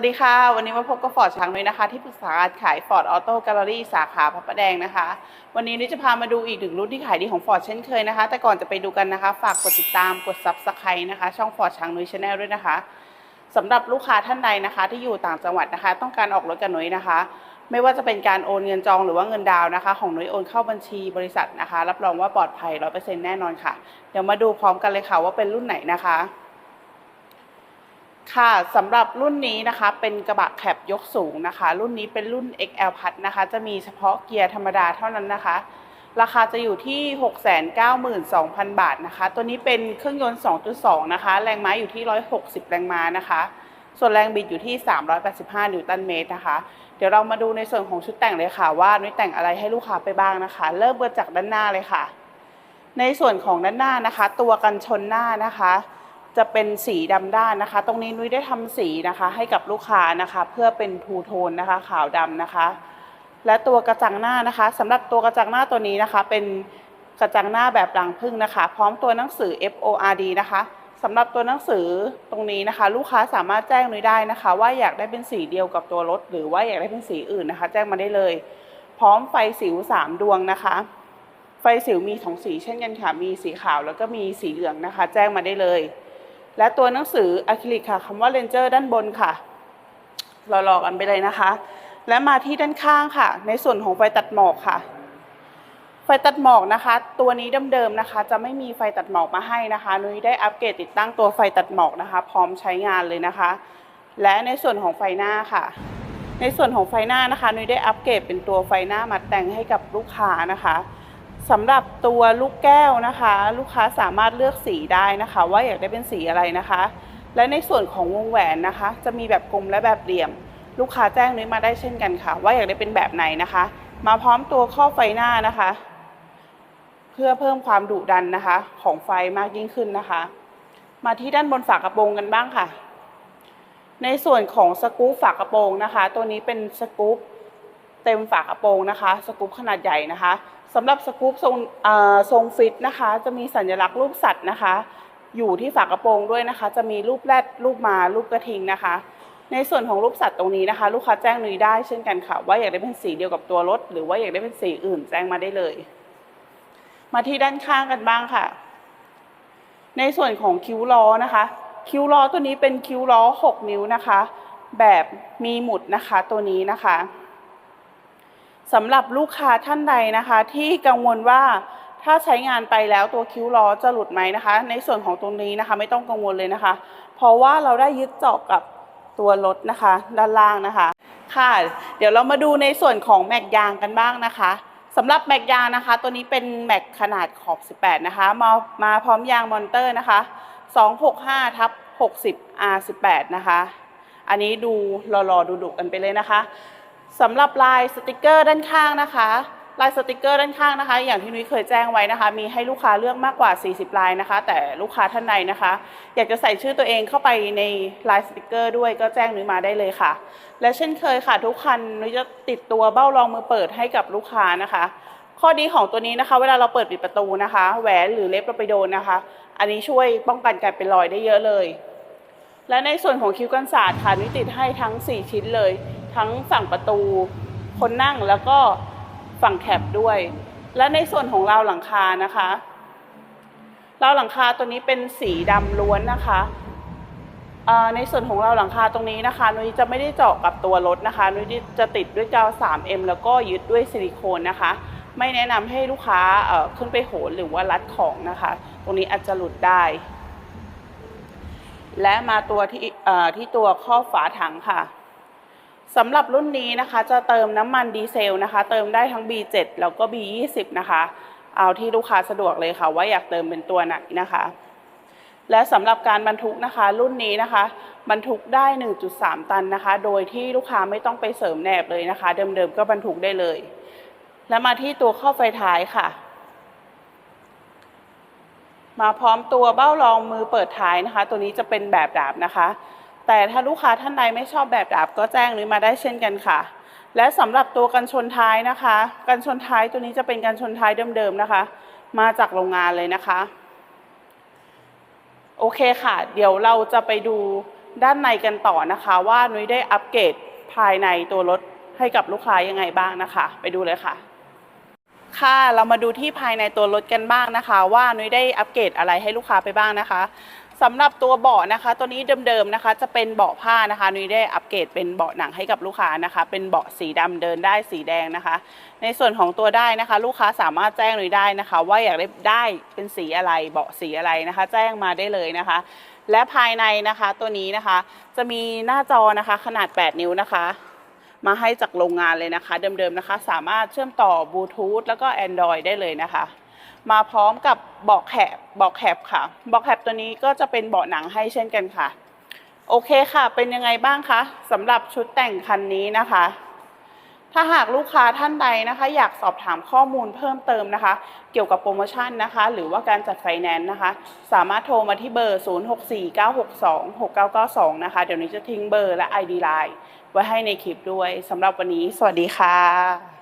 วัสดีค่ะ วันนี้มาพบกับฟอร์ดช้างนุ้ยนะคะ ที่ปรึกษาการขายฟอร์ดออโต้แกลเลอรี่สาขาพระประแดงนะคะ วันนี้นุ้ยจะพามาดูอีกหนึ่งรุ่นที่ขายดีของฟอร์ดเช่นเคยนะคะ แต่ก่อนจะไปดูกันนะคะ ฝากกดติดตามกด Subscribe นะคะ ช่องฟอร์ดช้างนุ้ยชาแนลด้วยนะคะสำหรับลูกค้าท่านใดนะคะ ที่อยู่ต่างจังหวัดนะคะ ต้องการออกรถกับนุ้ยนะคะ ไม่ว่าจะเป็นการโอนเงินจองหรือว่าเงินดาวนะคะ ของนุ้ยโอนเข้าบัญชีบริษัทนะคะ รับรองว่าปลอดภัย100%แน่นอนค่ะ เดี๋ยวมาดูพร้อมกันเลยค่ะว่าเป็นรุ่นไหนนะคะ ค่ะสำหรับรุ่นนี้นะคะเป็นกระบะแคปยกสูงนะคะ รุ่นนี้เป็นรุ่น XL พัดนะคะ จะมีเฉพาะเกียร์ธรรมดาเท่านั้นนะคะ ราคาจะอยู่ที่ 692,000 บาทนะคะ ตัวนี้เป็นเครื่องยนต์ 2.2 นะคะ แรงม้าอยู่ที่ 160 แรงม้านะคะ ส่วนแรงบิดอยู่ที่ 385 นิวตันเมตรนะคะ เดี๋ยวเรามาดูในส่วนของชุดแต่งเลยค่ะ ว่านุ้ยแต่งอะไรให้ลูกค้าไปบ้างนะคะ เริ่มเริ่มจากด้านหน้าเลยค่ะ ในส่วนของด้านหน้านะคะ ตัวกันชนหน้านะคะ จะเป็นสีดำด้านนะคะ ตรงนี้นุ้ยได้ทำสีนะคะ ให้กับลูกค้านะคะ เพื่อเป็นทูโทนนะคะ ขาวดำนะคะ และตัวกระจังหน้านะคะสำหรับตัวกระจังหน้าตัวนี้นะคะ เป็นกระจังหน้าแบบรังผึ้งนะคะ พร้อมตัวหนังสือ FORD นะคะสำหรับตัวหนังสือตรงนี้นะคะ ลูกค้าสามารถแจ้งนุ้ยได้นะคะ ว่าอยากได้เป็นสีเดียวกับตัวรถ หรือว่าอยากได้เป็นสีอื่นนะคะ แจ้งมาได้เลย พร้อมไฟสิวสามดวงนะคะ ไฟสิวมีสองสีเช่นกันค่ะ มีสีขาวแล้วก็มีสีเหลืองนะคะ แจ้งมาได้เลย และตัวหนังสืออะคริลิกค่ะคำว่าเลนเจอร์ด้านบนค่ะเราลอกันไปเลยนะคะ และมาที่ด้านข้างค่ะ ในส่วนของไฟตัดหมอกค่ะ ไฟตัดหมอกนะคะ ตัวนี้เดิมๆนะคะ จะไม่มีไฟตัดหมอกมาให้นะคะ นุ้ยได้อัปเกรดติดตั้งตัวไฟตัดหมอกนะคะ พร้อมใช้งานเลยนะคะ และในส่วนของไฟหน้าค่ะ ในส่วนของไฟหน้านะคะ นุ้ยได้อัปเกรดเป็นตัวไฟหน้ามัดแต่งให้กับลูกค้านะคะ สำหรับตัวลูกแก้วนะคะ ลูกค้าสามารถเลือกสีได้นะคะ ว่าอยากได้เป็นสีอะไรนะคะ และในส่วนของวงแหวนนะคะ จะมีแบบกลมและแบบเหลี่ยม ลูกค้าแจ้งนุ้ยมาได้เช่นกันค่ะ ว่าอยากได้เป็นแบบไหนนะคะ มาพร้อมตัวข้อไฟหน้านะคะ เพื่อเพิ่มความดุดันนะคะ ของไฟมากยิ่งขึ้นนะคะ มาที่ด้านบนฝากระโปรงกันบ้างค่ะ ในส่วนของสกู๊ปฝากระโปรงนะคะ ตัวนี้เป็นสกู๊ปเต็มฝากระโปรงนะคะ สกู๊ปขนาดใหญ่นะคะ สำหรับสกู๊ปทรงทรงฟิตนะคะ จะมีสัญลักษณ์รูปสัตว์นะคะ อยู่ที่ฝากระโปรงด้วยนะคะ จะมีรูปแรดรูปมารูปกระทิงนะคะ ในส่วนของรูปสัตว์ตรงนี้นะคะ ลูกค้าแจ้งนุ้ยได้เช่นกันค่ะ ว่าอยากได้เป็นสีเดียวกับตัวรถ หรือว่าอยากได้เป็นสีอื่นแจ้งมาได้เลย มาที่ด้านข้างกันบ้างค่ะ ในส่วนของคิ้วล้อนะคะ คิ้วล้อตัวนี้เป็นคิ้วล้อ 6 นิ้วนะคะ แบบมีหมุดนะคะตัวนี้นะคะ สำหรับลูกค้าท่านใดนะคะ ที่กังวลว่าถ้าใช้งานไปแล้วตัวคิ้วล้อจะหลุดไหมนะคะ ในส่วนของตรงนี้นะคะ ไม่ต้องกังวลเลยนะคะ เพราะว่าเราได้ยึดเจาะกับตัวรถนะคะ ด้านล่างนะคะ ค่ะ เดี๋ยวเรามาดูในส่วนของแม็กยางกันบ้างนะคะสำหรับแม็กยางนะคะ ตัวนี้เป็นแม็กขนาดขอบ 18 นะคะ มามาพร้อมยางมอนเตอร์นะคะ 265ทับ60 R18 นะคะ อันนี้ดูรอๆดูๆกันไปเลยนะคะ สำหรับลายสติกเกอร์ด้านข้างนะคะลายสติกเกอร์ด้านข้างนะคะ อย่างที่นุ้ยเคยแจ้งไว้นะคะ มีให้ลูกค้าเลือกมากกว่า 40 ลายนะคะ แต่ลูกค้าท่านใดนะคะ อยากจะใส่ชื่อตัวเองเข้าไปในลายสติกเกอร์ด้วยก็แจ้งนุ้ยมาได้เลยค่ะ และเช่นเคยค่ะ ทุกคันนุ้ยจะติดตัวเบ้ารองมือเปิดให้กับลูกค้านะคะ ข้อดีของตัวนี้นะคะ เวลาเราเปิดปิดประตูนะคะ แหวนหรือเล็บเราไปโดนนะคะ อันนี้ช่วยป้องกันการเป็นรอยได้เยอะเลย และในส่วนของคิ้วกันศาสตร์ค่ะนุ้ยติดให้ทั้ง 4 ชิ้นเลย ทั้งฝั่งประตู คนนั่งแล้วก็ฝั่งแคบด้วย และในส่วนของราวหลังคานะคะราวหลังคาตัวนี้เป็นสีดำล้วนนะคะในส่วนของเราหลังคาตรงนี้นะคะนุ้ยจะไม่ได้เจาะกับตัวรถนะคะนุ้ยจะติดด้วยกาว 3M แล้วก็ยึดด้วยซิลิโคนนะคะ ไม่แนะนำให้ลูกค้าขึ้นไปโหนหรือว่ารัดของนะคะ ตรงนี้อาจจะหลุดได้ และมาตัวที่ที่ตัวข้อบฝาถังค่ะ สำหรับรุ่นนี้นะคะจะเติมน้ำมันดีเซลนะคะ เติมได้ทั้ง B7 แล้วก็ B20 นะคะ เอาที่ลูกค้าสะดวกเลยค่ะ ว่าอยากเติมเป็นตัวไหนนะคะ และสำหรับการบรรทุกนะคะ รุ่นนี้นะคะ บรรทุกได้ 1.3 ตันนะคะ โดยที่ลูกค้าไม่ต้องไปเสริมแหนบเลยนะคะ เดิมๆก็บรรทุกได้เลย และมาที่ตัวข้อไฟท้ายค่ะ มาพร้อมตัวเบ้ารองมือเปิดท้ายนะคะ ตัวนี้จะเป็นแบบดาบนะคะ แต่ถ้าลูกค้าท่านใดไม่ชอบแบบดาบก็แจ้งนุ้ยมาได้เช่นกันค่ะ และสำหรับตัวกันชนท้ายนะคะ กันชนท้ายตัวนี้จะเป็นกันชนท้ายเดิมๆนะคะ มาจากโรงงานเลยนะคะ โอเคค่ะ เดี๋ยวเราจะไปดูด้านในกันต่อนะคะ ว่านุ้ยได้อัปเกรดภายในตัวรถให้กับลูกค้ายังไงบ้างนะคะ ไปดูเลยค่ะ ค่ะเรามาดูที่ภายในตัวรถกันบ้างนะคะ ว่านุ้ยได้อัปเกรดอะไรให้ลูกค้าไปบ้างนะคะ สำหรับตัวเบาะนะคะ ตัวนี้เดิมๆนะคะ จะเป็นเบาะผ้านะคะนุ้ยได้อัปเกรดเป็นเบาะหนังให้กับลูกค้านะคะ เป็นเบาะสีดำเดินได้สีแดงนะคะ ในส่วนของตัวได้นะคะ ลูกค้าสามารถแจ้งนุ้ยได้นะคะ ว่าอยากได้ได้เป็นสีอะไรเบาะสีอะไรนะคะ แจ้งมาได้เลยนะคะ และภายในนะคะตัวนี้นะคะ จะมีหน้าจอนะคะขนาด 8 นิ้วนะคะ มาให้จากโรงงานเลยนะคะ เดิมๆนะคะ สามารถเชื่อมต่อบลูทูธแล้วก็ Android ได้เลยนะคะ มาพร้อมกับเบาะแคบเบาะแคบค่ะเบาะแคบตัวนี้ก็จะเป็นเบาะหนังให้เช่นกันค่ะ โอเคค่ะ เป็นยังไงบ้างคะสำหรับชุดแต่งคันนี้นะคะ ถ้าหากลูกค้าท่านใดนะคะ อยากสอบถามข้อมูลเพิ่มเติมนะคะ เกี่ยวกับโปรโมชั่นนะคะ หรือว่าการจัดไฟแนนซ์นะคะ สามารถโทรมาที่เบอร์ 0649626992 นะคะ เดี๋ยวนี้จะทิ้งเบอร์และ ID Line ไว้ให้ในคลิปด้วยสำหรับวันนี้ สวัสดีค่ะ